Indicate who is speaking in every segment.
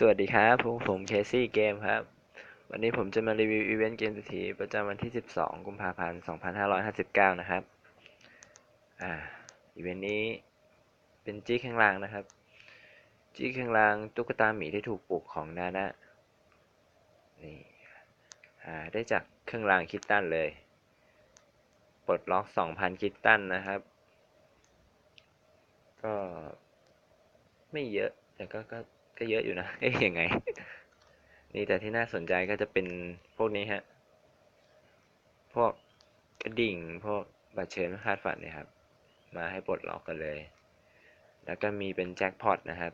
Speaker 1: สวัสดีครับ ผมผมเคซี่เกมครับ วันนี้ผมจะมารีวิวอีเวนต์เกมเศรษฐีประจำวันที่ 12 กุมภาพันธ์ 2559 นะครับ อ่า อีเวนต์นี้เป็นจี้ข้างล่างนะครับ จี้ข้างล่างตุ๊กตาหมีที่ถูกปลูกของนานะ นี่ อ่า ได้จากเครื่องรางคิตตันเลย ปลดล็อก 2,000 คิตตันนะครับ ก็ไม่เยอะ แต่ก็ก็ ก็เยอะอยู่นะ เอ๊ยยังไง นี่แต่ที่น่าสนใจก็จะเป็นพวกนี้ฮะ พวกกระดิ่ง พวกบัตรเชิญไม่คาดฝันเนี่ยครับ มาให้ปลดล็อกกันเลย แล้วก็มีเป็นแจ็คพอตนะครับ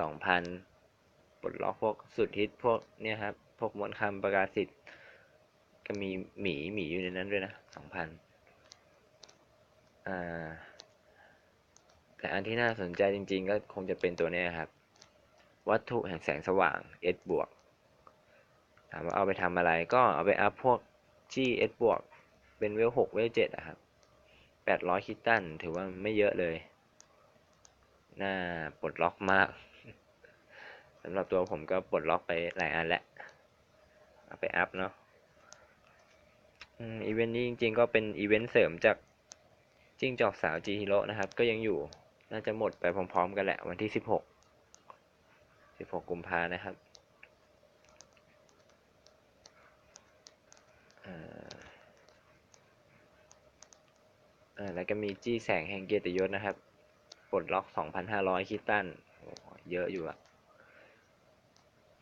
Speaker 1: สองพันปลดล็อกพวกสุดฮิตพวกเนี่ยครับ พวกมวลคำประกาศสิทธิ์ ก็มีหมีหมีอยู่ในนั้นด้วยนะสองพันอ่าแต่อันที่น่าสนใจจริงๆ ก็คงจะเป็นตัวเนี้ยครับ วัตถุแห่งแสงสว่าง S บวกถามว่าเอาไปทำอะไรก็เอาไปอัพพวก G S บวกเป็นเวลหกเวลเจ็ดอะครับแปดร้อยคิตตันถือว่าไม่เยอะเลย น่าปลดล็อกมากสำหรับตัวผมก็ปลดล็อกไปหลายอันแล้วเอาไปอัพเนาะอีเวนต์นี้จริงๆก็เป็นอีเวนต์เสริมจากจิ้งจอกสาวจีฮิโร่นะครับ ก็ยังอยู่น่าจะหมดไปพร้อมๆกันแหละวันที่สิบหก สิบหกกุมภานะครับอ่าอ่าแล้วก็มีจี้แสงแห่งเกียรติยศนะครับปลดล็อก 2,500 คิตันโอ้โหเยอะอยู่อะ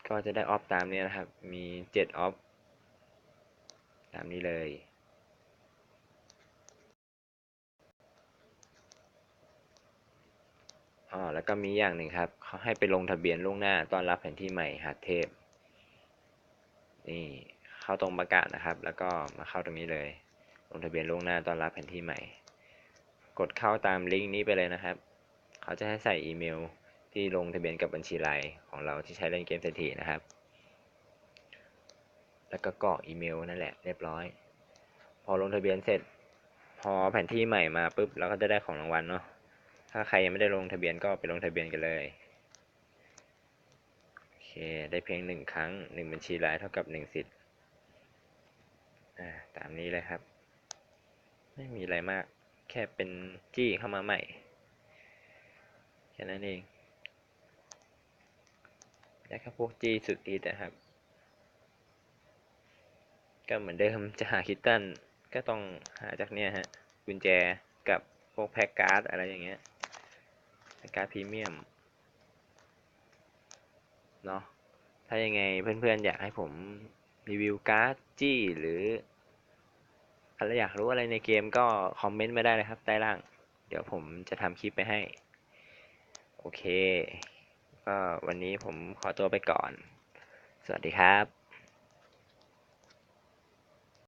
Speaker 1: ก็จะได้ออฟตามนี้นะครับ มี 7 ออฟ ตามนี้เลย อ๋อแล้วก็มีอย่างหนึ่งครับเขาให้ไปลงทะเบียนล่วงหน้าต้อนรับแผนที่ใหม่หาดเทพ นี่เข้าตรงประกาศนะครับ แล้วก็มาเข้าตรงนี้เลย ลงทะเบียนล่วงหน้าต้อนรับแผนที่ใหม่ กดเข้าตามลิงก์นี้ไปเลยนะครับเขาจะให้ใส่อีเมลที่ลงทะเบียนกับบัญชีไลน์ของเราที่ใช้เล่นเกมเศรษฐีนะครับ แล้วก็กรอกอีเมลนั่นแหละเรียบร้อย พอลงทะเบียนเสร็จ พอแผนที่ใหม่มาปุ๊บเราก็จะได้ของรางวัลเนาะ ถ้าใครยังไม่ได้ลงทะเบียนก็ไปลงทะเบียนกันเลย โอเค ได้เพียงหนึ่งครั้งหนึ่งบัญชีรายเท่ากับหนึ่งสิทธิ์ตามนี้เลยครับ ไม่มีอะไรมาก แค่เป็นจี้เข้ามาใหม่ แค่นั้นเองแล้วก็พวกจี้สุดดีนะครับ ก็เหมือนเดิมจะหาคิตตันก็ต้องหาจากเนี้ยฮะ กุญแจกับพวกแพ็กการ์ดอะไรอย่างเงี้ย การ์ดพรีเมียมเนาะถ้ายังไงเพื่อนๆ อยากให้ผมรีวิวการ์ดจี้หรืออะไรอยากรู้อะไรในเกมก็คอมเมนต์มาได้เลยครับใต้ล่าง เดี๋ยวผมจะทำคลิปไปให้ โอเค ก็วันนี้ผมขอตัวไปก่อน สวัสดีครับ